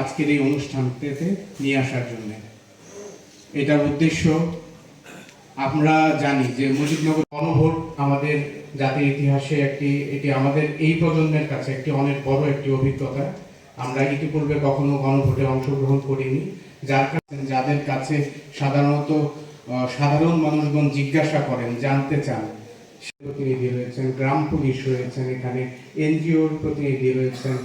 আজকের এই অনুষ্ঠানটিতে নিয়ে আসার জন্য। এটার উদ্দেশ্য, আমরা জানি যে মুজিবনগর গণভোট আমাদের জাতির ইতিহাসে একটি, এটি আমাদের এই প্রজন্মের কাছে একটি অনেক বড় একটি অভিজ্ঞতা। আমরা ইতিপূর্বে কখনো গণভোটে অংশগ্রহণ করিনি। যার কাছে যাদের কাছে সাধারণত সাধারণ মানুষগণ জিজ্ঞাসা করেন, জানতে চান প্রতিনিধি রয়েছেন, গ্রাম পুলিশ রয়েছেন এখানে, এনজিওর প্রতিনিধি রয়েছেন।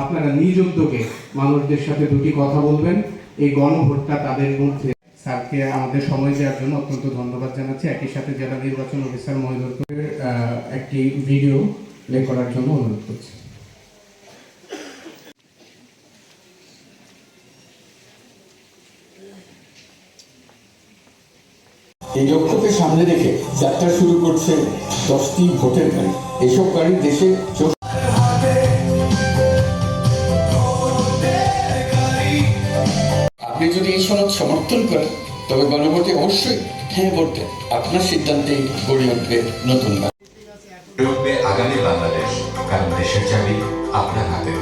আপনারা নিজ উদ্যোগে মানুষদের সাথে দুটি কথা বলবেন। এই গণভোটটা তাদের মধ্যে। স্যারকে আমাদের সময় দেওয়ার জন্য অত্যন্ত ধন্যবাদ জানাচ্ছি। একই সাথে জেলা নির্বাচন অফিসার মহিদুলকে একটি ভিডিও প্লে করার জন্য অনুরোধ করছি। এই লক্ষ্যকে সামনে রেখে যাত্রা শুরু করছে দশটি ভোটের গাড়ি। এসব গাড়ি দেশে সমর্থন করেন তবে গণভোটে অবশ্যই হ্যাঁ ভোট। দেন আপনার সিদ্ধান্তেই গড়ে উঠবে নতুন উঠবে আগামী বাংলাদেশ কারণ দেশের চাবি আপনার হাতে।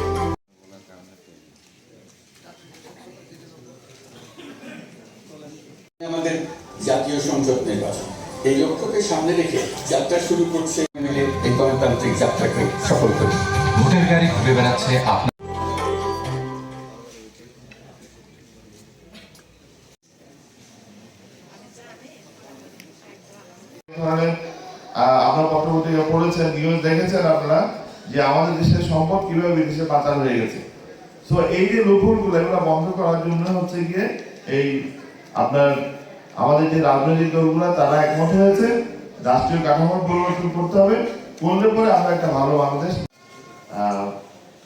আমাদের জাতীয় সংসদ নির্বাচন। এই লক্ষ্যকে সামনে রেখে যাত্রা শুরু করছে মিলে এই গণতান্ত্রিক যাত্রাকে সফল করে। ভোটের গাড়ি ঘুরে বেড়াচ্ছে আপনার ধরনের আপনারা পত্রপত্রিকা পড়েছেন নিউজ দেখেছেন আপনারা যে আমাদের দেশের সম্পদ কীভাবে বিদেশে পাচার হয়ে গেছে। তো এই যে লুফুলগুলো এগুলো বন্ধ করার জন্য হচ্ছে গিয়ে এই আপনার আমাদের যে রাজনৈতিক দলগুলো, তারা একমত হয়েছে, রাষ্ট্রীয় কাঠামো পরিবর্তন করতে হবে, করলে পরে আমরা একটা ভালো বাংলাদেশ।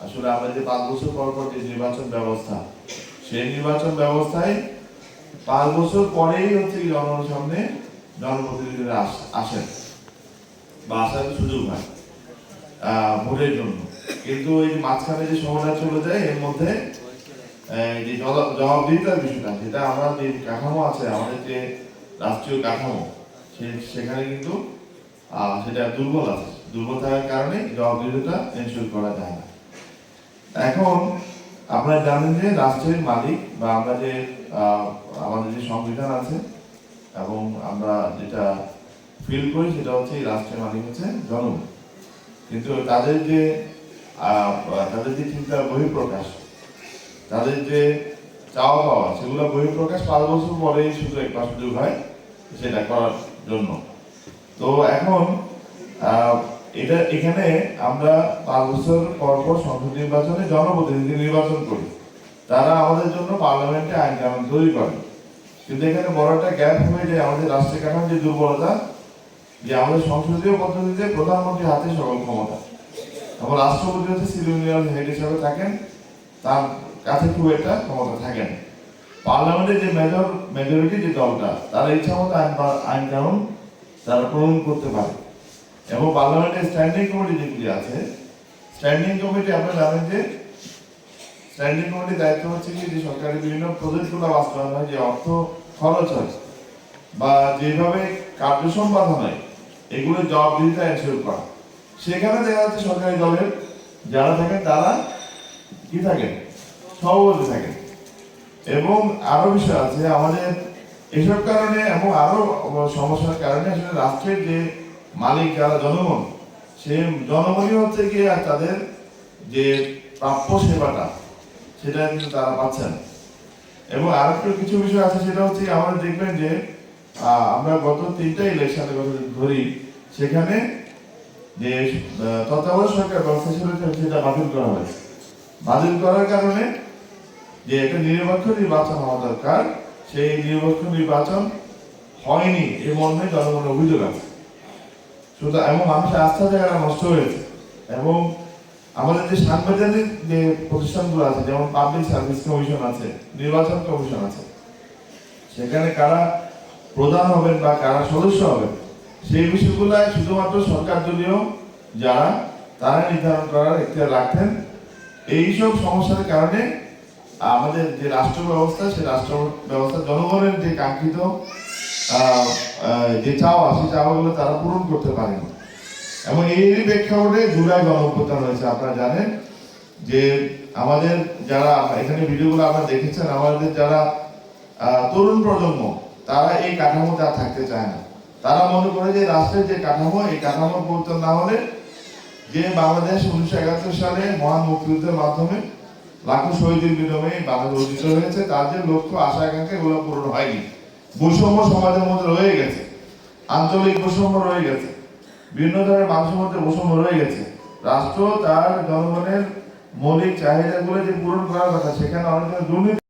আসলে আমরা যে পাঁচ বছর পর পর যে নির্বাচন ব্যবস্থা, সেই নির্বাচন ব্যবস্থায় পাঁচ বছর পরেই হচ্ছে জনগণের সামনে জনপ্রতিনিধিরা আস- আসেন। বা আসার সুযোগ হয় ভোটের জন্য। কিন্তু এই মাঝখানে যে সময়টা চলে যায়, এর মধ্যে যে জবাব- জবাবদিহিতার বিষয়টা, সেটা আমরা যে কাঠামো আছে, আমাদের যে রাষ্ট্রীয় কাঠামো, সে- সেখানে কিন্তু সেটা দুর্বল আছে। দুর্বল থাকার কারণে জবাবদিহিতা এনশিওর করা যায় না। এখন, আপনারা জানেন যে রাষ্ট্রের মালিক বা আমরা যে আমাদের যে সংবিধান আছে এবং আমরা যেটা ফিল করি সেটা হচ্ছে এই রাষ্ট্রের মালিক হচ্ছে জনগণ। কিন্তু তাদের যে তাদের যে চিন্তার বহিঃপ্রকাশ, তাদের যে চাওয়া পাওয়া, সেগুলো বহিঃপ্রকাশ পাঁচ বছর পরেই শুধু একটা সুযোগ হয় সেটা করার জন্য। তো এখন এটা এখানে আমরা পাঁচ বছর পর পর সংসদ নির্বাচনে জনপ্রতিনিধি নির্বাচন করি। তারা আমাদের জন্য পার্লামেন্টে আইন কানুন তৈরি করে কিন্তু এখানে বড় একটা গ্যাপ হয়ে যায়, আমাদের রাষ্ট্রের কাঠামোর যে দুর্বলতা, যে আমাদের সংসদীয় পদ্ধতিতে প্রধানমন্ত্রীর হাতে সকল ক্ষমতা। এবং রাষ্ট্রপতি হচ্ছে সিরিমিনাল হেড হিসাবে থাকেন, তার কাছে খুব একটা ক্ষমতা থাকে না। পার্লামেন্টে যে মেজর মেজরিটি যে দলটা, তারা ইচ্ছা মতো আইন আইন কানুন তারা প্রণয়ন করতে পারে। এবং পার্লামেন্টের স্ট্যান্ডিং কমিটি যেগুলি আছে স্ট্যান্ডিং কমিটি আপনারা জানেন যে স্ট্যান্ডিং কমিটির দায়িত্ব হচ্ছে কি যে সরকারি বিভিন্ন প্রজেক্টগুলো বাস্তবায়ন হয়, যে অর্থ খরচ হয় বা যেভাবে কার্য সম্পাদন হয়, এগুলো জবাবদিহিতা এনশিওর করা। সেখানে দেখা যাচ্ছে সরকারি দলের যারা থাকেন, তারা কি থাকেন? সভাপতি থাকেন। এবং আরও বিষয় আছে, আমাদের এসব কারণে এবং আরও সমস্যার কারণে আসলে রাষ্ট্রের যে মালিক যারা জনগণ, সে জনগণই হচ্ছে আর তাদের যে প্রাপ্য সেবাটা সেটা কিন্তু তারা পাচ্ছেন না। এবং আর কিছু বিষয় আছে, সেটা হচ্ছে আমরা দেখবেন যে আমরা গত তিনটা ইলেকশনে ধরি, সেখানে যে তত্ত্বাবধায়ক সরকার ব্যবস্থা ছিল সেটা বাতিল করা হয়েছে। বাতিল করার কারণে যে, একটা নিরপেক্ষ নির্বাচন হওয়া দরকার। সেই নিরপেক্ষ নির্বাচন হয়নি এ মর্মে জনগণের অভিযোগ আছে। শুধু এবং মানুষের আস্থা জায়গাটা নষ্ট হয়েছে। এবং আমাদের যে সাংবিধানিক যে প্রতিষ্ঠানগুলো আছে, যেমন পাবলিক সার্ভিস কমিশন আছে, নির্বাচন কমিশন আছে, সেখানে কারা প্রধান হবেন বা কারা সদস্য হবেন, সেই বিষয়গুলো শুধুমাত্র সরকার দলীয় যারা, তারা নির্ধারণ করার এখতিয়ার রাখতেন। এইসব সমস্যার কারণে আমাদের যে রাষ্ট্র ব্যবস্থা সেই রাষ্ট্র ব্যবস্থা জনগণের যে কাঙ্ক্ষিত যে চাওয়া, সেই চাওয়াগুলো তারা পূরণ করতে পারেনি। এবং এই প্রেক্ষাপটে জুলাই গণঅভ্যুত্থান হয়েছে, আপনারা জানেন যে আমাদের যারা এখানে ভিডিওগুলো আপনারা দেখেছেন, আমাদের যারা তরুণ প্রজন্ম, তারা এই কাঠামোতে আর থাকতে চায় না। তারা মনে করে যে রাষ্ট্রের যে কাঠামো, এই কাঠামো পরিবর্তন না হলে যে বাংলাদেশ উনিশশো একাত্তর সালে মহান মুক্তিযুদ্ধের মাধ্যমে লাখো শহীদের বিনিময়ে বাংলাদেশ অর্জিত হয়েছে তার যে লক্ষ্য, আশা, আকাঙ্ক্ষা, এগুলো পূরণ হয়নি। বৈষম্য সমাজের মধ্যে রয়ে গেছে। আঞ্চলিক বৈষম্য রয়ে গেছে। বিভিন্ন ধরনের মানুষের মধ্যে বৈষম্য রয়ে গেছে। রাষ্ট্র তার জনগণের মৌলিক চাহিদাগুলো যে পূরণ করার কথা, সেখানে অনেক দুর্নীতি